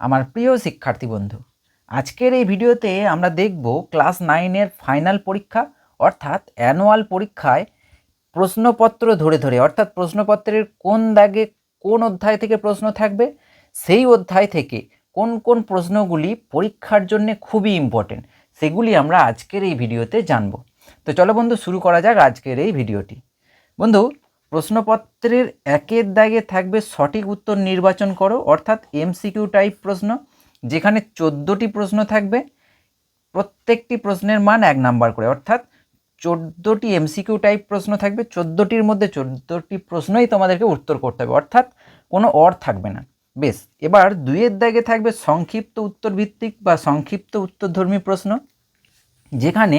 আমার প্রিয় শিক্ষার্থী বন্ধু। আজকের এই ভিডিওতে আমরা দেখব ক্লাস নাইনের ফাইনাল পরীক্ষা, অর্থাৎ অ্যানুয়াল পরীক্ষায় প্রশ্নপত্র ধরে ধরে, অর্থাৎ প্রশ্নপত্রের কোন দাগে কোন অধ্যায় থেকে প্রশ্ন থাকবে, সেই অধ্যায় থেকে কোন কোন প্রশ্নগুলি পরীক্ষার জন্য খুবই ইম্পর্টেন্ট সেগুলি আমরা আজকের এই ভিডিওতে জানব। তো চলো বন্ধু, শুরু করা যাক আজকের এই ভিডিওটি। বন্ধু প্রশ্নপত্রের একের দাগে থাকবে সঠিক উত্তর নির্বাচন করো, অর্থাৎ এমসিকিউ টাইপ প্রশ্ন, যেখানে চোদ্দোটি প্রশ্ন থাকবে। প্রত্যেকটি প্রশ্নের মান এক নাম্বার করে, অর্থাৎ চোদ্দোটি এমসিকিউ টাইপ প্রশ্ন থাকবে। চোদ্দোটির মধ্যে চোদ্দোটি প্রশ্নই তোমাদেরকে উত্তর করতে হবে, অর্থাৎ কোনো অর থাকবে না। বেশ, এবার দুইয়ের দাগে থাকবে সংক্ষিপ্ত উত্তর ভিত্তিক বা সংক্ষিপ্ত উত্তরধর্মী প্রশ্ন, যেখানে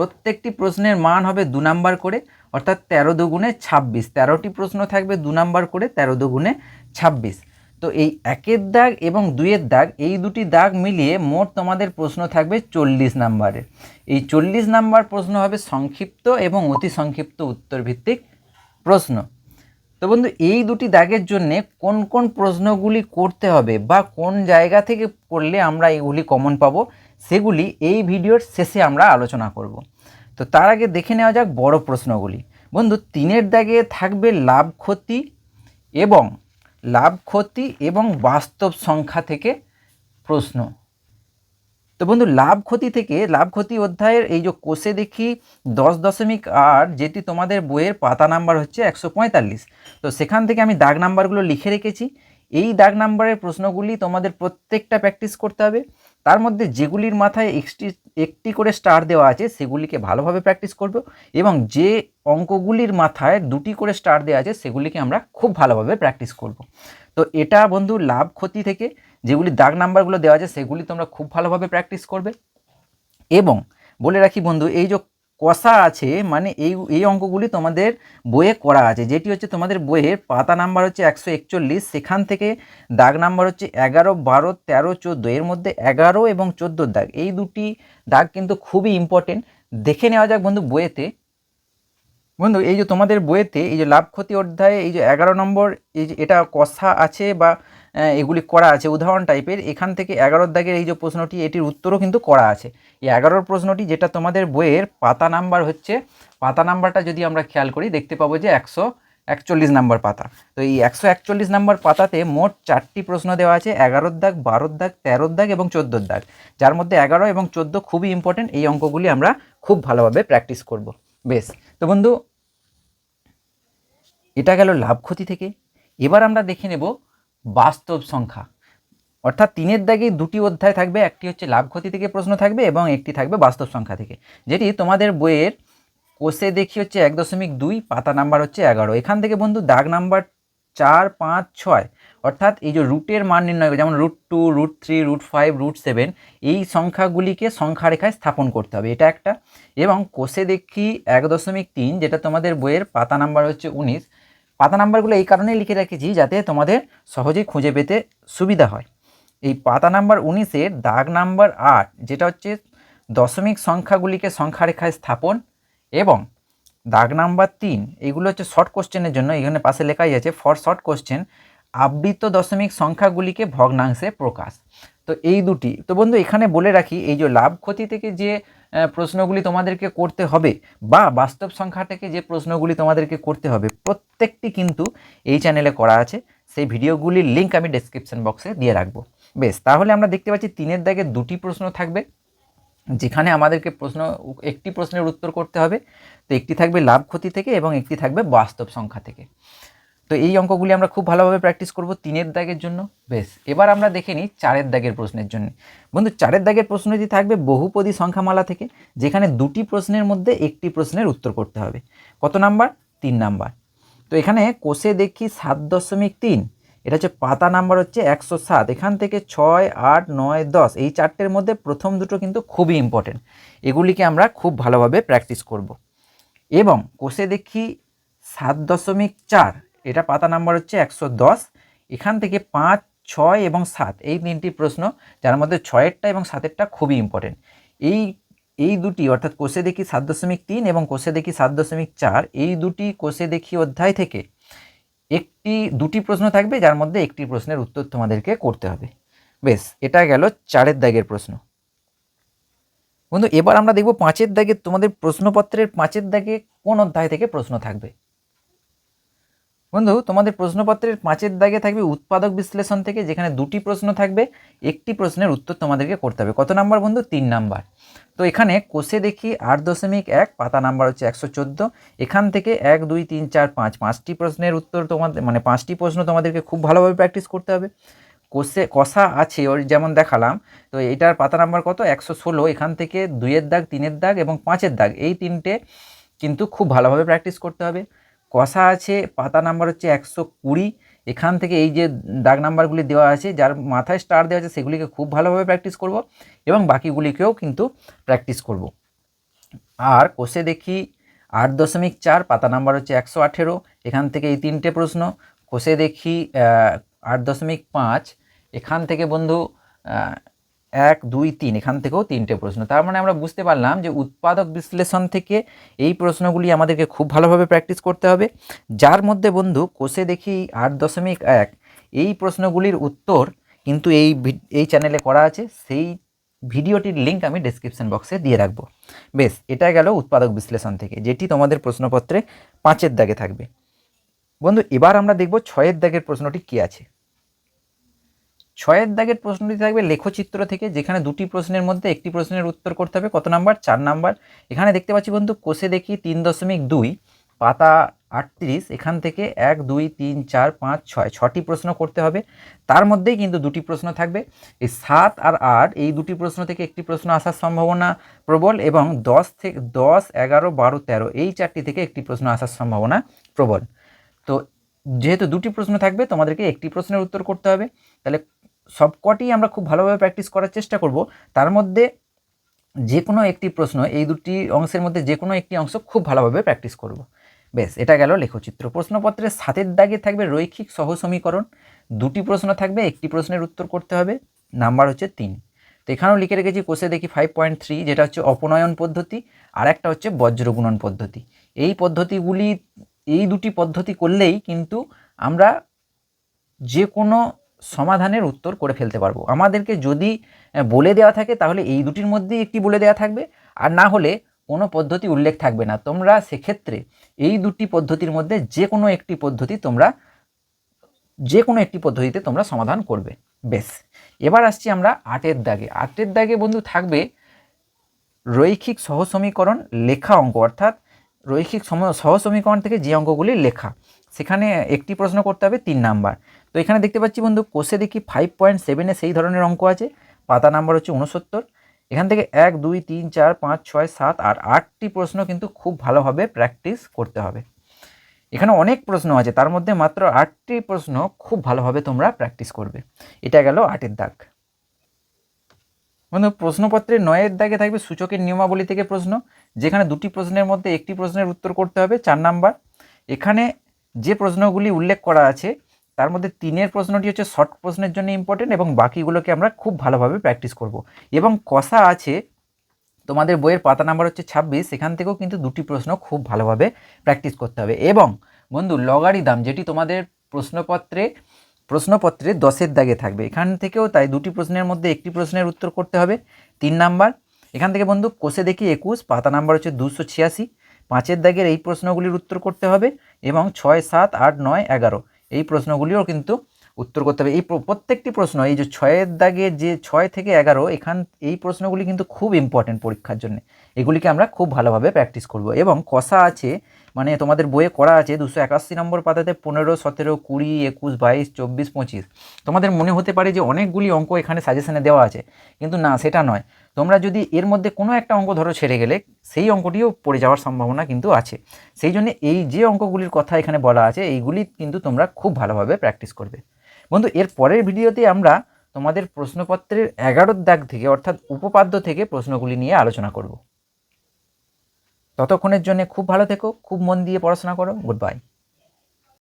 প্রত্যেকটি প্রশ্নের মান হবে দু নাম্বার করে, অর্থাৎ তেরো দুগুণে ছাব্বিশ। তেরোটি প্রশ্ন থাকবে দু নাম্বার করে, তেরো দুগুণে ছাব্বিশ। তো এই একের দাগ এবং দুইয়ের দাগ, এই দুটি দাগ মিলিয়ে মোট তোমাদের প্রশ্ন থাকবে চল্লিশ নাম্বারের। এই চল্লিশ নাম্বার প্রশ্ন হবে সংক্ষিপ্ত এবং অতি সংক্ষিপ্ত উত্তর ভিত্তিক প্রশ্ন। তো বন্ধু, এই দুটি দাগের জন্যে কোন কোন প্রশ্নগুলি করতে হবে বা কোন জায়গা থেকে করলে আমরা এগুলি কমন পাবো সেগুলি এই ভিডিওর শেষে আমরা আলোচনা করব। তো তার আগে দেখে নেওয়া যাক বড় প্রশ্নগুলি। বন্ধু, তিনের দাগে থাকবে লাভ, ক্ষতি এবং লাভ, ক্ষতি এবং বাস্তব সংখ্যা থেকে প্রশ্ন। তো বন্ধু, লাভ, ক্ষতি থেকে, লাভ, ক্ষতি অধ্যায়ের এই যে কোষে দেখি দশ দশমিক আট, যেটি তোমাদের বইয়ের পাতা নাম্বার হচ্ছে একশো পঁয়তাল্লিশ। তো সেখান থেকে আমি দাগ নাম্বারগুলো লিখে রেখেছি। এই দাগ নাম্বারের প্রশ্নগুলি তোমাদের প্রত্যেকটা প্র্যাকটিস করতে হবে। তার মধ্যে যেগুলির মাথায় একটি একটি করে স্টার দেওয়া আছে, সেগুলিকে ভালোভাবে প্র্যাকটিস করব এবং যে অঙ্কগুলির মাথায় দুটি করে স্টার দেওয়া আছে, সেগুলিকে আমরা খুব ভালোভাবে প্র্যাকটিস করব। তো এটা বন্ধু লাভ ক্ষতি থেকে, যেগুলি দাগ নাম্বারগুলো দেওয়া আছে, সেগুলি তোমরা খুব ভালোভাবে প্র্যাকটিস করবে। এবং বলে রাখি বন্ধু, এই যে কষা আছে মানে এই এই অঙ্কগুলি তোমাদের বইয়ে করা আছে। যেটি হচ্ছে তোমাদের বইয়ের পাতা নাম্বার হচ্ছে একশো একচল্লিশ, সেখান থেকে দাগ নাম্বার হচ্ছে এগারো, বারো, তেরো, চোদ্দ। এর মধ্যে এগারো এবং চোদ্দোর দাগ। এই দুটি দাগ কিন্তু খুবই ইম্পর্টেন্ট দেখে নেওয়া যাক বন্ধু বইয়েতে। বন্ধু, এই যে তোমাদের বইয়েতে এই যে লাভ ক্ষতি অধ্যায়ে এই যে এগারো নম্বর, এই যে এটা কষা আছে বা এগুলি করা আছে। উদাহরণ টাইপের এখান থেকে এগারোর দাগের এই যে প্রশ্নটি, এটির উত্তরও কিন্তু করা আছে। এই এগারোর প্রশ্নটি যেটা তোমাদের বইয়ের পাতা নাম্বার হচ্ছে, পাতা নাম্বারটা যদি আমরা খেয়াল করি, দেখতে পাবো যে একশো একচল্লিশ নাম্বার পাতা। তো এই একশো একচল্লিশ নাম্বার পাতাতে মোট চারটি প্রশ্ন দেওয়া আছে, এগারোর দাগ, বারোর দাগ, তেরোর দাগ এবং চোদ্দোর দাগ। যার মধ্যে এগারো এবং চোদ্দ খুবই ইম্পর্টেন্ট এই অঙ্কগুলি আমরা খুব ভালোভাবে প্র্যাকটিস করব। বেশ, তো বন্ধু, এটা গেল লাভ ক্ষতি থেকে। এবার আমরা দেখে নেব বাস্তব সংখ্যা। অর্থাৎ তিনের দাগে দুটি অধ্যায় থাকবে, একটি হচ্ছে লাভ ক্ষতি থেকে প্রশ্ন থাকবে এবং একটি থাকবে বাস্তব সংখ্যা থেকে। যেটি তোমাদের বইয়ের কোষে দেখি হচ্ছে এক দশমিক দুই, পাতা নাম্বার হচ্ছে এগারো। এখান থেকে বন্ধু দাগ নাম্বার চার, পাঁচ, ছয়, অর্থাৎ এই যে রুটের মান নির্ণয় যেমন root two root three root five root seven এই সংখ্যাগুলিকে সংখ্যা রেখায় স্থাপন করতে হবে। এটা একটা। এবং কোষে দেখি এক দশমিক তিন, যেটা তোমাদের বইয়ের পাতা নাম্বার হচ্ছে উনিশ পাতা নাম্বারগুলো এই কারণেই লিখে রেখেছি যাতে তোমাদের সহজেই খুঁজে পেতে সুবিধা হয়। এই পাতা নাম্বার উনিশের দাগ নাম্বার আট, যেটা হচ্ছে দশমিক সংখ্যাগুলিকে সংখ্যা রেখায় স্থাপন এবং দাগ নাম্বার তিন, এগুলো হচ্ছে শর্ট কোশ্চেনের জন্য, এখানে পাশে লেখাই আছে ফর শর্ট কোশ্চেন আবৃত দশমিক সংখ্যাগুলিকে ভগ্নাংশে প্রকাশ। তো এই দুটি, তো বন্ধু এখানে বলে রাখি, এই যে লাভ ক্ষতি থেকে যে প্রশ্নগুলি তোমাদেরকে করতে হবে বা বাস্তব সংখ্যা থেকে যে প্রশ্নগুলি তোমাদেরকে করতে হবে, প্রত্যেকটি কিন্তু এই চ্যানেলে করা আছে। সেই ভিডিওগুলির লিঙ্ক আমি ডেসক্রিপশন বক্সে দিয়ে রাখব। বেশ, তাহলে আমরা দেখতে পাচ্ছি তিনের দাগে দুটি প্রশ্ন থাকবে, যেখানে আমাদেরকে প্রশ্ন, একটি প্রশ্নের উত্তর করতে হবে। তো একটি থাকবে লাভ ক্ষতি থেকে এবং একটি থাকবে বাস্তব সংখ্যা থেকে। তো এই অঙ্কগুলি আমরা খুব ভালোভাবে প্র্যাকটিস করব তিনের দাগের জন্য। বেশ, এবার আমরা দেখে নিই চারের দাগের প্রশ্নের জন্য। বন্ধু, চারের দাগের প্রশ্নটি থাকবে বহুপদী সংখ্যামালা থেকে, যেখানে দুটি প্রশ্নের মধ্যে একটি প্রশ্নের উত্তর করতে হবে। কত নাম্বার? তিন নাম্বার। তো এখানে কোষে দেখি সাত দশমিক তিন, এটা হচ্ছে পাতা নাম্বার হচ্ছে একশো সাত। এখান থেকে ছয়, আট, নয়, দশ, এই চারটের মধ্যে প্রথম দুটো কিন্তু খুবই ইম্পর্টেন্ট এগুলিকে আমরা খুব ভালোভাবে প্র্যাকটিস করব। এবং কোষে দেখি সাত দশমিক চার এটা পাতা নাম্বার হচ্ছে একশো দশ। এখান থেকে পাঁচ, ছয় এবং সাত, এই তিনটি প্রশ্ন, যার মধ্যে ছয়েরটা এবং সাতেরটা খুবই ইম্পর্টেন্ট এই এই দুটি, অর্থাৎ কোষে দেখি সাত দশমিক তিন এবং কোষে দেখি সাত দশমিক চার, এই দুটি কোষে দেখি অধ্যায় থেকে একটি, দুটি প্রশ্ন থাকবে, যার মধ্যে একটি প্রশ্নের উত্তর তোমাদেরকে করতে হবে। বেশ, এটা গেল চারের দাগের প্রশ্ন। বন্ধু, এবার আমরা দেখব পাঁচের দাগে তোমাদের প্রশ্নপত্রের পাঁচের দাগে কোন অধ্যায় থেকে প্রশ্ন থাকবে। বন্ধু, তোমাদের প্রশ্নপত্রের পাঁচের দাগে থাকবে উৎপাদক বিশ্লেষণ থেকে যেখানে দুটি প্রশ্ন থাকবে, একটি প্রশ্নের উত্তর তোমাদেরকে করতে হবে। কত নাম্বার বন্ধু? তিন নাম্বার। তো এখানে কোষে দেখি আট দশমিক এক, পাতা নাম্বার হচ্ছে একশো চোদ্দ। এখান থেকে এক, দুই, তিন, চার, পাঁচ, পাঁচটি প্রশ্নের উত্তর তোমাদের মানে পাঁচটি প্রশ্ন তোমাদেরকে খুব ভালোভাবে প্র্যাকটিস করতে হবে। কোষে, কষা আছে, ওর যেমন দেখালাম, তো এটার পাতা নাম্বার কত? একশো ষোলো। এখান থেকে দুইয়ের দাগ, তিনের দাগ এবং পাঁচের দাগ, এই তিনটে কিন্তু খুব ভালোভাবে প্র্যাকটিস করতে হবে। কষা আছে, পাতা নাম্বার হচ্ছে একশো কুড়ি। এখান থেকে এই যে দাগ নাম্বারগুলি দেওয়া আছে, যার মাথায় স্টার দেওয়া আছে, সেগুলিকে খুব ভালোভাবে প্র্যাকটিস করব এবং বাকিগুলিকেও কিন্তু প্র্যাকটিস করব। আর কোষে দেখি, আট দশমিক চার, পাতা নাম্বার হচ্ছে একশো আঠেরো। এখান থেকে এই তিনটে প্রশ্ন। কোষে দেখি আট দশমিক পাঁচ। এখান থেকে বন্ধু এক, দুই, তিন, এখান থেকেও তিনটে প্রশ্ন। তার মানে আমরা বুঝতে পারলাম যে উৎপাদক বিশ্লেষণ থেকে এই প্রশ্নগুলি আমাদেরকে খুব ভালোভাবে প্র্যাকটিস করতে হবে। যার মধ্যে বন্ধু কোষে দেখি আট দশমিক এক, এই প্রশ্নগুলির উত্তর কিন্তু এই এই চ্যানেলে করা আছে। সেই ভিডিওটির লিঙ্ক আমি ডেসক্রিপশন বক্সে দিয়ে রাখব। বেশ, এটা গেল উৎপাদক বিশ্লেষণ থেকে, যেটি তোমাদের প্রশ্নপত্রে পাঁচের দাগে থাকবে। বন্ধু, এবার আমরা দেখব ছয়ের দাগের প্রশ্নটি কী আছে। ছয়ের দাগের প্রশ্নটি থাকবে লেখচিত্র থেকে, যেখানে দুটি প্রশ্নের মধ্যে একটি প্রশ্নের উত্তর করতে হবে। কত নাম্বার? চার নাম্বার। এখানে দেখতে পাচ্ছি বন্ধু, কোষে দেখি তিন দশমিক দুই, পাতা আটত্রিশ, এখান থেকে এক, দুই, তিন, চার, পাঁচ, ছয়, ছটি প্রশ্ন করতে হবে। তার মধ্যেই কিন্তু দুটি প্রশ্ন থাকবে। এই সাত আর আট, এই দুটি প্রশ্ন থেকে একটি প্রশ্ন আসার সম্ভাবনা প্রবল এবং দশ থেকে দশ, এগারো, বারো, তেরো, এই চারটি থেকে একটি প্রশ্ন আসার সম্ভাবনা প্রবল। তো যেহেতু দুটি প্রশ্ন থাকবে, তোমাদেরকে একটি প্রশ্নের উত্তর করতে হবে। তাহলে সবকটি আমরা খুব ভালোভাবে প্র্যাকটিস করার চেষ্টা করব। তার মধ্যে যে কোনো একটি প্রশ্ন, এই দুটি অংশের মধ্যে যে কোনো একটি অংশ খুব ভালোভাবে প্র্যাকটিস করব। বেশ, এটা গেল লেখচিত্র। প্রশ্নপত্রের সাতের দাগে থাকবে রৈখিক সহ সমীকরণ দুটি প্রশ্ন থাকবে, একটি প্রশ্নের উত্তর করতে হবে। নাম্বার হচ্ছে তিন। তো এখানেও লিখে রেখেছি, কোষে দেখি ফাইভ পয়েন্ট থ্রি যেটা হচ্ছে অপনয়ন পদ্ধতি, আর একটা হচ্ছে বজ্রগুণন পদ্ধতি। এই পদ্ধতিগুলি, এই দুটি পদ্ধতি করলেই কিন্তু আমরা যে কোনো সমাধানের উত্তর করে ফেলতে পারব। আমাদেরকে যদি বলে দেওয়া থাকে, তাহলে এই দুটির মধ্যেই একটি বলে দেওয়া থাকবে। আর না হলে কোনো পদ্ধতি উল্লেখ থাকবে না। তোমরা সেক্ষেত্রে এই দুটি পদ্ধতির মধ্যে যে কোনো একটি পদ্ধতি তোমরা যে কোনো একটি পদ্ধতিতে তোমরা সমাধান করবে। বেশ এবার আসছি আমরা আটের দাগে। আটের দাগে বন্ধু থাকবে রৈখিক সহসমীকরণ লেখা অঙ্ক। অর্থাৎ রৈখিক সম- সহসমীকরণ থেকে যে অঙ্কগুলি লেখা, সেখানে একটি প্রশ্ন করতে হবে, তিন নাম্বার। তো এখানে দেখতে পাচ্ছি বন্ধু, কোষে দেখি ফাইভ পয়েন্ট সেভেনে সেই ধরনের অঙ্ক আছে। পাতা নাম্বার হচ্ছে উনসত্তর এখান থেকে এক, দুই, তিন, চার, পাঁচ, ছয়, সাত আর আটটি প্রশ্ন কিন্তু খুব ভালোভাবে প্র্যাকটিস করতে হবে। এখানে অনেক প্রশ্ন আছে, তার মধ্যে মাত্র আটটি প্রশ্ন খুব ভালোভাবে তোমরা প্র্যাকটিস করবে। এটা গেল আটের দাগ। বন্ধু, প্রশ্নপত্রের নয়ের দাগে থাকবে সূচকের নিয়মাবলী থেকে প্রশ্ন, যেখানে দুটি প্রশ্নের মধ্যে একটি প্রশ্নের উত্তর করতে হবে, চার নাম্বার। এখানে যে প্রশ্নগুলি উল্লেখ করা আছে তার মধ্যে তিনের প্রশ্নটি হচ্ছে শর্ট প্রশ্নের জন্য ইম্পর্টেন্ট এবং বাকিগুলোকে আমরা খুব ভালোভাবে প্র্যাকটিস করব। এবং কষা আছে, তোমাদের বইয়ের পাতা নাম্বার হচ্ছে ছাব্বিশ, সেখান থেকেও কিন্তু দুটি প্রশ্ন খুব ভালোভাবে প্র্যাকটিস করতে হবে। এবং বন্ধু, লগারিদম, যেটি তোমাদের প্রশ্নপত্রে প্রশ্নপত্রে দশের দাগে থাকবে। এখান থেকেও তাই দুটি প্রশ্নের মধ্যে একটি প্রশ্নের উত্তর করতে হবে, তিন নাম্বার। এখান থেকে বন্ধু, কোষে দেখি একুশ, পাতা নাম্বার হচ্ছে দুশো ছিয়াশি। পাঁচের দাগের এই প্রশ্নগুলির উত্তর করতে হবে এবং ছয়, সাত, আট, নয়, এগারো। এই প্রশ্নগুলিও কিন্তু উত্তর করতে হবে। এই প্র- প্রত্যেকটি প্রশ্ন, এই যে ছয়ের দাগে যে ছয় থেকে এগারো, এখান, এই প্রশ্নগুলি কিন্তু খুব ইম্পর্টেন্ট পরীক্ষার জন্য। এগুলিকে আমরা খুব ভালোভাবে প্র্যাকটিস করব। এবং কষা আছে মানে তোমাদের বইয়ে করা আছে দুশো একাশি নম্বর পাতাতে পনেরো, সতেরো, কুড়ি, একুশ, বাইশ, চব্বিশ, পঁচিশ। তোমাদের মনে হতে পারে যে অনেকগুলি অঙ্ক এখানে সাজেশনে দেওয়া আছে, কিন্তু না, সেটা নয়। তোমরা যদি এর মধ্যে কোনো একটা অঙ্ক ধরো ছেড়ে গেলে, সেই অঙ্কটিও পড়ে যাওয়ার সম্ভাবনা কিন্তু আছে। সেই জন্য এই যে অঙ্কগুলির কথা এখানে বলা আছে, এইগুলি কিন্তু তোমরা খুব ভালোভাবে প্র্যাকটিস করবে। বন্ধু, এর পরের ভিডিওতে আমরা তোমাদের প্রশ্নপত্রের এগারোর দাগ থেকে, অর্থাৎ উপপাদ্য থেকে প্রশ্নগুলি নিয়ে আলোচনা করব। ততক্ষণের জন্য খুব ভালো থেকো খুব মন দিয়ে পড়াশোনা করো গুড বাই